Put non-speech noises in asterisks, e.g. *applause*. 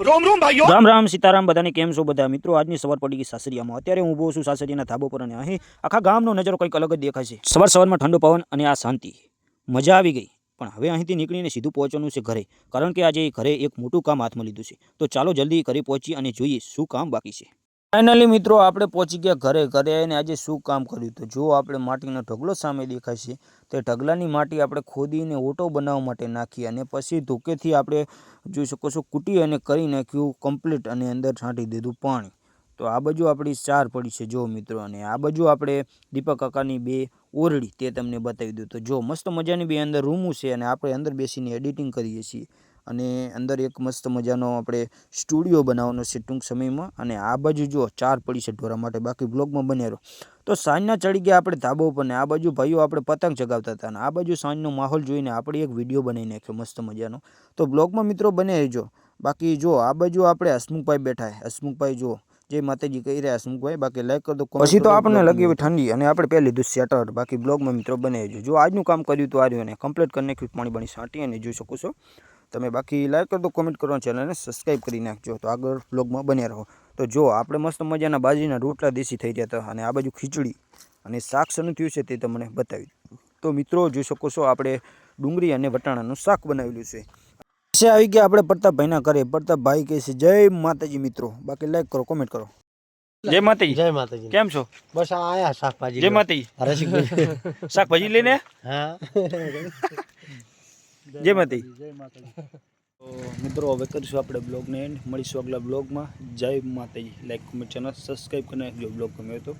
રોમ રોમ ભાઈઓ. રામ રામ, સીતારામ, બધાને કેમ છો બધા? મિત્રો, આજની સવાર પડી ગઈ સાસરિયામાં. અત્યારે હું ઊભો છું સાસરિયાના ધાબો પર અને અહીં આખા ગામનો નજરો કંઈક અલગ જ દેખાય છે. સવાર સવારમાં ઠંડો પવન અને આ શાંતિ. મજા આવી ગઈ. પણ હવે અહીંથી નીકળીને સીધું પહોંચવાનું છે ઘરે. કારણ કે આજે ઘરે એક મોટું કામ હાથમાં લીધું છે. તો ચાલો જલ્દી ઘરે પહોંચી અને જોઈએ શું કામ બાકી છે. ફાઇનલી મિત્રો, આપણે પહોંચી ગયા ઘરે. ઘરે આવીને આજે શું કામ કર્યું? તો જો આપણે માટીનો ઢગલો સામે દેખાય છે, તે ઢગલાની માટી આપણે ખોદીને ઓટો બનાવવા માટે નાખી અને પછી ધોકેથી આપણે જોઈ શકો છો, કૂટી અને કરી નાખ્યું કમ્પ્લીટ અને અંદર છાંટી દીધું પાણી. તો આ બાજુ આપણી ચાર પડી છે, જો મિત્રો, અને આ બાજુ આપણે દીપક કાકાની બે ઓરડી તે તમને બતાવી દઉં. તો જો મસ્ત મજાની બે અંદર રૂમું છે અને આપણે અંદર બેસીને એડિટિંગ કરીએ છીએ. અને અંદર એક મસ્ત મજાનો આપણે સ્ટુડિયો બનાવવાનો છે ટૂંક સમયમાં. અને આ બાજુ જો ચાર પડી છે ઢોરા માટે. બાકી બ્લોગમાં બન્યા રહો. તો સાંજના ચડી ગયા આપણે ધાબો ઉપર ને આ બાજુ ભાઈઓ આપણે પતંગ ચગાવતા હતા અને આ બાજુ સાંજનો માહોલ જોઈને આપણે એક વીડિયો બનાવી નાખ્યો મસ્ત મજાનો. તો બ્લોગમાં મિત્રો બને રહેજો. બાકી જો આ બાજુ આપણે હસમુખભાઈ બેઠા છે. હસમુખભાઈ જો જે માતાજી કહી રહ્યા હસમુખભાઈ. બાકી લાઈક કરી દો પછી તો આપણને લગી હોય ઠંડી અને આપણે પહેલી લીધું શેટર બાકી બ્લોગમાં મિત્રો બનાવી જો આજનું કામ કર્યું તો આર્યું અને કમ્પ્લીટ કરી નાખ્યું પાણી પાણી છાંટી અને જોઈ શકો છો. તમે બાકી લાઈક કરો દો કોમેન્ટ કરો ચેનલને સબસ્ક્રાઈબ કરી નાખજો. તો આગળ બ્લોગમાં બન્યા રહો. તો જો આપણે મસ્ત મજાના બાજરીના રોટલા દેશી થઈ રહ્યા હતા અને આ બાજુ ખીચડી અને શાક શેનું થયું છે તે તમને બતાવી તો મિત્રો જોઈ શકો છો આપણે ડુંગળી અને વટાણાનું શાક બનાવેલું છે. છે આવી ગયા આપણે પ્રતાપભાઈના ઘરે. પ્રતાપભાઈ કહે છે જય માતાજી મિત્રો. બાકી લાઈક કરો કોમેન્ટ કરો. જય માતાજી. જય માતાજી. કેમ છો? બસ આયા શાકભાજી જય માતાજી. *laughs* શાકભાજી લઈને? હા. *laughs* જય માતાજી. તો મિત્રો હવે કરીશું આપણે બ્લોગને એન્ડ મળીશું આગલા બ્લોગમાં. જય માતાજી. લાઈક કોમેન્ટ ચેનલ સબસ્ક્રાઈબ કરી નાખજો બ્લોગ ગમ્યો તો.